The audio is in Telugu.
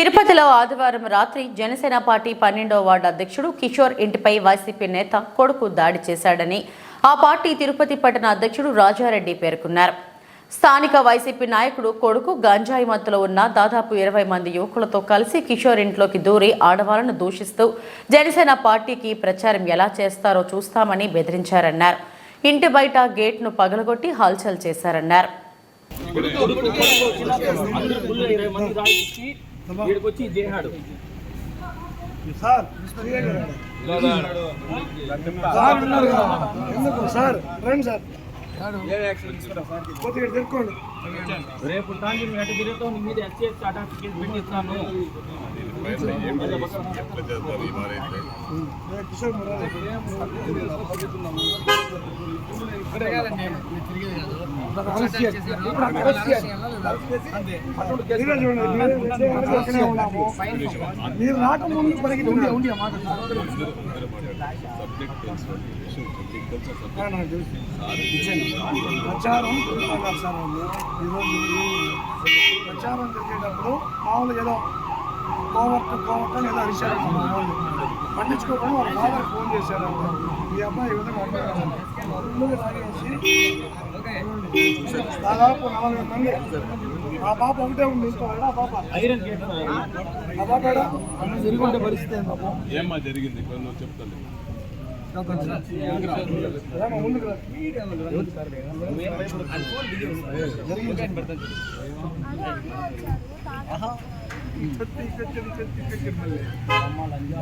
తిరుపతిలో ఆదివారం రాత్రి జనసేన పార్టీ పన్నెండవ వార్డు అధ్యక్షుడు కిషోర్ ఇంటిపై వైసీపీ నేత కొడుకు దాడి చేశాడని ఆ పార్టీ తిరుపతి పట్టణ అధ్యక్షుడు రాజారెడ్డి పేర్కొన్నారు స్థానిక వైసీపీ నాయకుడు కొడుకు గంజాయి మత్తులో ఉన్న దాదాపు ఇరవై మంది యువకులతో కలిసి కిషోర్ ఇంట్లోకి దూరి ఆడవాళ్ళను దూషిస్తూ జనసేన పార్టీకి ప్రచారం ఎలా చేస్తారో చూస్తామని బెదిరించారన్నారు ఇంటి బయట గేట్ను పగలగొట్టి హల్చల్ చేశారన్నారు వీడికి వచ్చి చేశాడు సార్ సార్ రండి సార్. రేపు మీద ఎస్సీఎస్ పెట్టిస్తాను. కిషోర్ మీరు రాకముందు ఉండి ఉండి ప్రచారం ప్రచారం జరిగేటప్పుడు మామూలుగా ఏదో కోవర్ట్ కోవర్ట్ అని ఏదో అరిశారు పట్టించుకోకుండా వాళ్ళ ఫాదర్ ఫోన్ చేశారు ఈ అబ్బాయి ఈ విధంగా తాగేసి దాదాపు నలభై మంది. ఆ పాప ఒకటే ఉంది ఇంకో ఆడ ఆ పాప? ఐరన్ గేట్ ఆ పాప తిరుగుంటే పరిస్థితి పాపం? ఏమ్మా జరిగింది? కొంచెం చెప్తాను. జరిగింది.